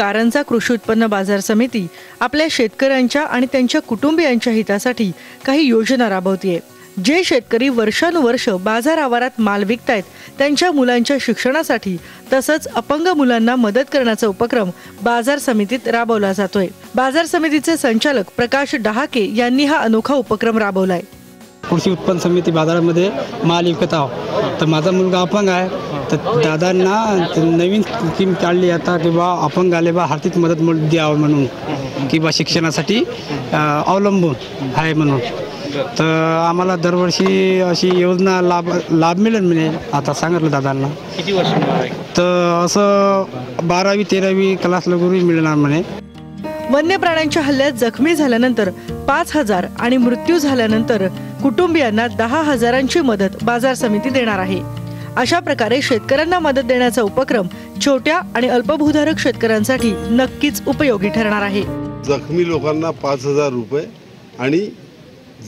कारंजा कृषी उत्पन्न बाजार समिती आपल्या शेतकऱ्यांच्या आणि त्यांच्या कुटुंबियांच्या हितासाठी काही योजना राबवतीये. जे शेतकरी वर्षानुवर्ष बाजार आवारात माल विकतायत त्यांच्या मुलांच्या शिक्षणासाठी तसंच अपंग मुलांना मदत करण्याचा उपक्रम बाजार समितीत राबवला जातोय. बाजार समितीचे संचालक प्रकाश डहाके यांनी हा अनोखा उपक्रम राबवलाय. कृषी उत्पन्न समिती बाजारामध्ये माल विकत आहो. तर माझा मुलगा अपंग आहे. तर दादांना नवीन स्कीम काढली आता की बा अपंग आले बा आर्थिक मदत द्यावं म्हणून. किंवा शिक्षणासाठी अं, अवलंबून आहे म्हणून. तर आम्हाला दरवर्षी अशी योजना लाभ लाभ मिळेल म्हणे आता सांगितलं दादांना. किती वर्ष तर असं बारावी तेरावी क्लासला गुरु मिळणार म्हणे. वन्य प्राण्यांच्या हल्ल्यात जखमी झाल्यानंतर पाच हजार आणि मृत्यू झाल्यानंतर कुटुंबियांना दहा हजारांची मदत बाजार समिती देणार आहे. अशा प्रकारे शेतकऱ्यांना मदत देण्याचा उपक्रम छोट्या आणि अल्पभूधारक शेतकऱ्यांसाठी नक्कीच उपयोगी ठरणार आहे. जखमी लोकांना पाच हजार रुपये आणि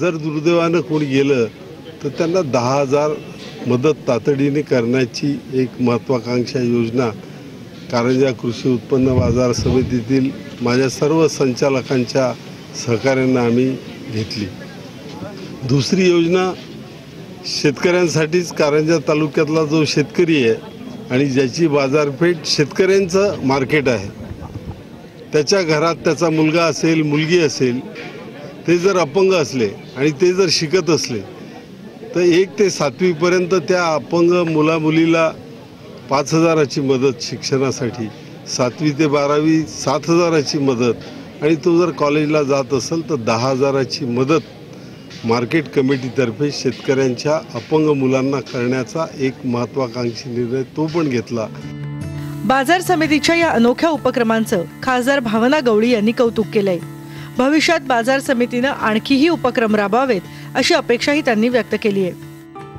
जर दुर्दैवानं कोणी गेलं तर त्यांना दहा हजार मदत तातडीने करण्याची एक महत्त्वाकांक्षा योजना कारंजा कृषी उत्पन्न बाजार समितीतील माझ्या सर्व संचालकांच्या सहकार्यानं आम्ही घेतली. दुसरी योजना शेतकऱ्यांसाठीच कारंजा तालुक्यातला जो शेतकरी आहे आणि ज्याची बाजारपेठ शेतकऱ्यांचं मार्केट आहे. त्याच्या घरात त्याचा मुलगा असेल मुलगी असेल ते जर अपंग असले आणि ते जर शिकत असले तर एक ते सातवीपर्यंत त्या अपंग मुलामुलीला पाच हजाराची मदत शिक्षणासाठी. सातवी ते बारावी सात हजाराची मदत. आणि तो जर कॉलेजला जात असेल तर दहा हजाराची मदत मार्केट कमिटीतर्फे शेतकऱ्यांच्या अपंग मुलांना करण्याचा एक महत्त्वाकांक्षी निर्णय तो पण घेतला. बाजार समितीच्या या अनोख्या उपक्रमांचं खासदार भावना गवळी यांनी कौतुक केलंय. भविष्यात बाजार समितीनं आणखीही उपक्रम राबवावेत अशी अपेक्षाही त्यांनी व्यक्त केली आहे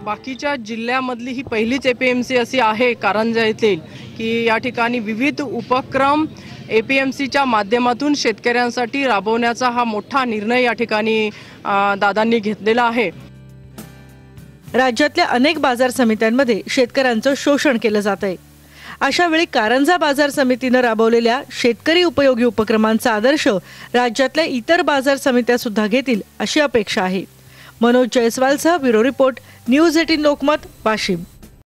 बाकीच्या जिल्ह्यामधली ही पहिलीच ए पी एम सी अशी आहे कारंजा येथील की या ठिकाणी विविध उपक्रम ए पी एम सीच्या माध्यमातून शेतकऱ्यांसाठी राबवण्याचा हा मोठा निर्णय या ठिकाणी दादांनी घेतलेला आहे. राज्यातल्या अनेक बाजार समित्यांमध्ये शेतकऱ्यांचं शोषण केलं जात आहे अशा वेळी कारंजा बाजार समितीनं राबवलेल्या शेतकरी उपयोगी उपक्रमांचा आदर्श राज्यातल्या इतर बाजार समित्या सुद्धा घेतील अशी अपेक्षा आहे. Manoj जयस्वालसह bureau report news eighteen Lokmat Washim.